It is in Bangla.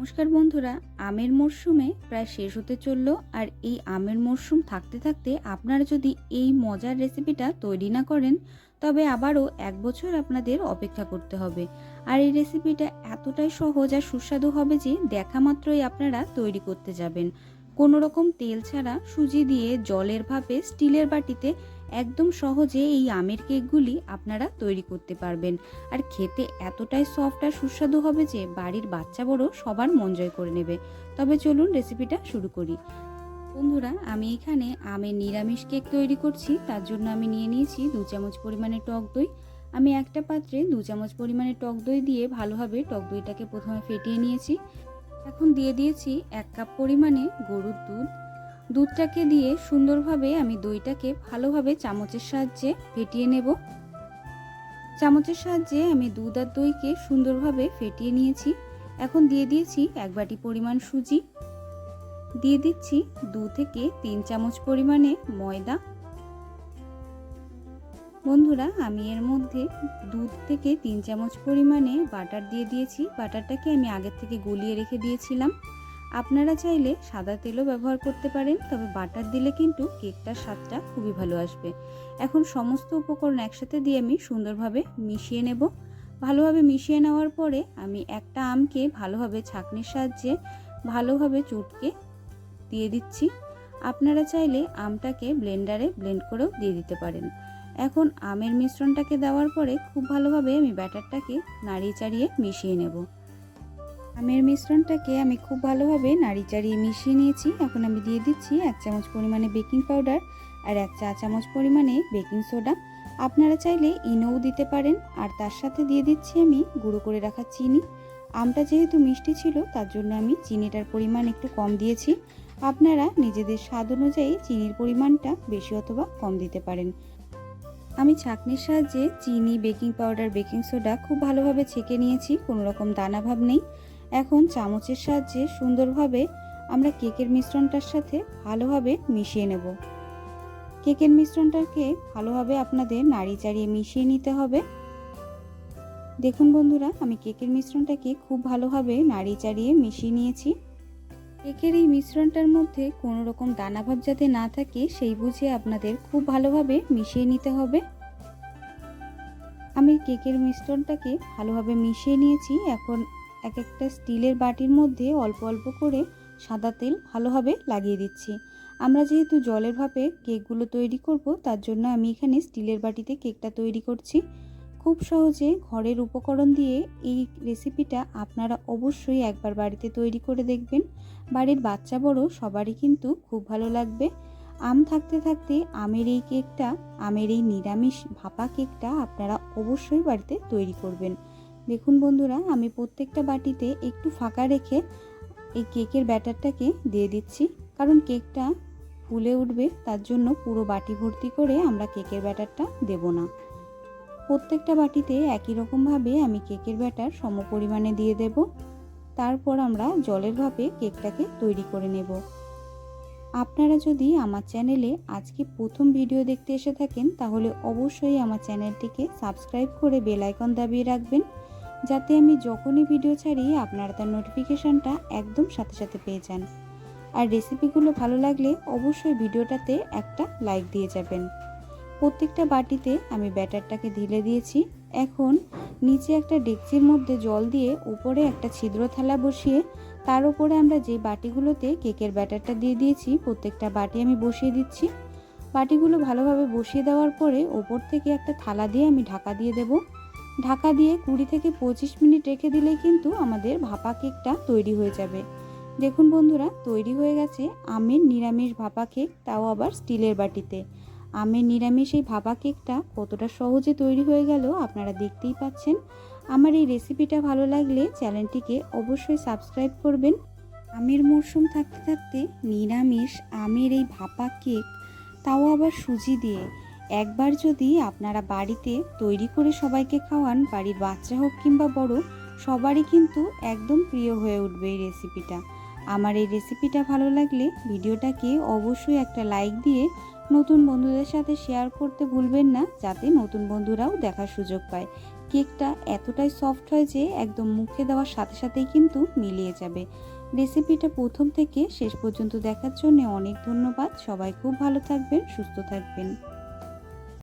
নমস্কার বন্ধুরা, আমের মরশুমে প্রায় শেষ হতে চলল আর এই আমের মরশুম থাকতে থাকতে আপনারা যদি এই মজার রেসিপিটা তৈরি না করেন, তবে আবারও এক বছর আপনাদের অপেক্ষা করতে হবে। আর এই রেসিপিটা এতটাই সহজ আর সুস্বাদু হবে যে দেখা মাত্রই আপনারা তৈরি করতে যাবেন। কোনো রকম তেল ছাড়া সুজি দিয়ে জলের ভাপে স্টিলের বাটিতে একদম সহজে এই আমের কেকগুলি আপনারা তৈরি করতে পারবেন। আর খেতে এতটাই সফট আর সুস্বাদু হবে যে বাড়ির বাচ্চা বড় সবার মন জয় করে নেবে। তবে চলুন রেসিপিটা শুরু করি। বন্ধুরা, আমি এখানে আমের নিরামিষ কেক তৈরি করছি। তার জন্য আমি নিয়ে নিয়েছি দু চামচ পরিমাণে টক দই। আমি একটা পাত্রে দু চামচ পরিমাণে টক দই দিয়ে ভালোভাবে টক দইটাকে প্রথমে ফেটিয়ে নিয়েছি। এখন দিয়ে দিয়েছি এক কাপ পরিমাণে গরুর দুধ। দুধটাকে দিয়ে সুন্দরভাবে আমি দইটাকে ভালোভাবে চামচের সাহায্যে ফেটিয়ে নেব। চামচের সাহায্যে আমি দুধ আর দইকে সুন্দরভাবে ফেটিয়ে নিয়েছি। এখন দিয়ে দিয়েছি এক বাটি পরিমাণ সুজি। দিয়ে দিচ্ছি দু থেকে তিন চামচ পরিমাণে ময়দা। বন্ধুরা, আমি এর মধ্যে দুধ থেকে তিন চামচ পরিমাণে বাটার দিয়ে দিয়েছি। বাটারটাকে আমি আগের থেকে গলিয়ে রেখে দিয়েছিলাম। আপনারা চাইলে সাদা তেলও ব্যবহার করতে পারেন, তবে বাটার দিলে কিন্তু কেকটার স্বাদটা খুবই ভালো আসবে। এখন সমস্ত উপকরণ একসাথে দিয়ে আমি সুন্দরভাবে মিশিয়ে নেব। ভালোভাবে মিশিয়ে নেওয়ার পরে আমি একটা আমকে ভালোভাবে ছাঁকনির সাহায্যে ভালোভাবে চটকে দিয়ে দিচ্ছি। আপনারা চাইলে আমটাকে ব্লেন্ডারে ব্লেন্ড করেও দিয়ে দিতে পারেন। এখন আমের মিশ্রণটাকে দেওয়ার পরে খুব ভালোভাবে আমি ব্যাটারটাকে নাড়িয়ে চাড়িয়ে মিশিয়ে নেব। আমের মিশ্রণটাকে আমি খুব ভালোভাবে নাড়ি চাড়িয়ে মিশিয়ে নিয়েছি। এখন আমি দিয়ে দিচ্ছি এক চামচ পরিমাণে বেকিং পাউডার আর এক চা চামচ পরিমাণে বেকিং সোডা। আপনারা চাইলে ইনোও দিতে পারেন আর তার সাথে দিয়ে দিচ্ছি আমি গুঁড়ো করে রাখা চিনি। আমটা যেহেতু মিষ্টি ছিল, তার জন্য আমি চিনিটার পরিমাণ একটু কম দিয়েছি। আপনারা নিজেদের স্বাদ অনুযায়ী চিনির পরিমাণটা বেশি অথবা কম দিতে পারেন। আমি ছাঁকনির সাহায্যে চিনি, বেকিং পাউডার, বেকিং সোডা খুব ভালোভাবে ছেঁকে নিয়েছি, কোনো রকম দানাভাব নেই। এখন চামচের সাহায্যে সুন্দরভাবে আমরা কেকের মিশ্রণটার সাথে ভালোভাবে মিশিয়ে নেব। কেকের মিশ্রণটাকে ভালোভাবে আপনাদের নাড়ি চাড়িয়ে মিশিয়ে নিতে হবে। দেখুন বন্ধুরা, আমি কেকের মিশ্রণটাকে খুব ভালোভাবে নাড়ি চাড়িয়ে মিশিয়ে নিয়েছি। কেকের এই মিশ্রণটার মধ্যে কোনো রকম দানাভাব যাতে না থাকে, সেই বুঝে আপনাদের খুব ভালোভাবে মিশিয়ে নিতে হবে। আমি কেকের মিশ্রণটাকে ভালোভাবে মিশিয়ে নিয়েছি। এখন এক একটা স্টিলের বাটির মধ্যে অল্প অল্প করে সাদা তেল ভালোভাবে লাগিয়ে দিচ্ছি। আমরা যেহেতু জলের ভাপে কেকগুলো তৈরি করব, তার জন্য আমি এখানে স্টিলের বাটিতে কেকটা তৈরি করছি। খুব সহজে ঘরের উপকরণ দিয়ে এই রেসিপিটা আপনারা অবশ্যই একবার বাড়িতে তৈরি করে দেখবেন। বাড়ির বাচ্চা বড়, সবারই কিন্তু খুব ভালো লাগবে। আম থাকতে থাকতে আমের এই কেকটা, আমের এই নিরামিষ ভাপা কেকটা আপনারা অবশ্যই বাড়িতে তৈরি করবেন। দেখুন বন্ধুরা, আমি প্রত্যেকটা বাটিতে একটু ফাঁকা রেখে এই কেকের ব্যাটারটাকে দিয়ে দিচ্ছি। কারণ কেকটা ফুলে উঠবে, তার জন্য পুরো বাটি ভর্তি করে আমরা কেকের ব্যাটারটা দেব না। প্রত্যেকটা বাটিতে একই রকমভাবে আমি কেকের ব্যাটার সম পরিমাণে দিয়ে দেব। তারপর আমরা জলের ভাপে কেকটাকে তৈরি করে নেব। আপনারা যদি আমার চ্যানেলে আজকে প্রথম ভিডিও দেখতে এসে থাকেন, তাহলে অবশ্যই আমার চ্যানেলটিকে সাবস্ক্রাইব করে বেল আইকন দাবিয়ে রাখবেন। যাতে আমি যখনই ভিডিও ছাড়ি, আপনারা তার নোটিফিকেশানটা একদম সাথে সাথে পেয়ে যান। আর রেসিপিগুলো ভালো লাগলে অবশ্যই ভিডিওটাতে একটা লাইক দিয়ে যাবেন। প্রত্যেকটা বাটিতে আমি ব্যাটারটাকে ঢেলে দিয়েছি। এখন নিচে একটা ডেকচির মধ্যে জল দিয়ে উপরে একটা ছিদ্র থালা বসিয়ে, তার উপরে আমরা যে বাটিগুলোতে কেকের ব্যাটারটা দিয়ে দিয়েছি, প্রত্যেকটা বাটি আমি বসিয়ে দিচ্ছি। বাটিগুলো ভালোভাবে বসিয়ে দেওয়ার পরে ওপর থেকে একটা থালা দিয়ে আমি ঢাকা দিয়ে দেব। ঢাকা দিয়ে কুড়ি থেকে পঁচিশ মিনিট রেখে দিলেই কিন্তু আমাদের ভাপা কেকটা তৈরি হয়ে যাবে। দেখুন বন্ধুরা, তৈরি হয়ে গেছে আমের নিরামিষ ভাপা কেক, তাও আবার স্টিলের বাটিতে। আমের নিরামিষ এই ভাপা কেকটা কতটা সহজে তৈরি হয়ে গেল আপনারা দেখতেই পাচ্ছেন। আমার এই রেসিপিটা ভালো লাগলে চ্যানেলটিকে অবশ্যই সাবস্ক্রাইব করবেন। আমের মরশুম থাকতে থাকতে নিরামিষ আমের এই ভাপা কেক, তাও আবার সুজি দিয়ে একবার যদি আপনারা বাড়িতে তৈরি করে সবাইকে খাওয়ান, বাড়ির বাচ্চা হোক কিংবা বড়, সবারই কিন্তু একদম প্রিয় হয়ে উঠবে এই রেসিপিটা। আমার এই রেসিপিটা ভালো লাগলে ভিডিওটাকে অবশ্যই একটা লাইক দিয়ে নতুন বন্ধুদের সাথে শেয়ার করতে ভুলবেন না, যাতে নতুন বন্ধুরাও দেখার সুযোগ পায়। কেকটা এতটাই সফট হয় যে একদম মুখে দেওয়ার সাথে সাথেই কিন্তু মিলিয়ে যাবে। রেসিপিটা প্রথম থেকে শেষ পর্যন্ত দেখার জন্য অনেক ধন্যবাদ। সবাই খুব ভালো থাকবেন, সুস্থ থাকবেন।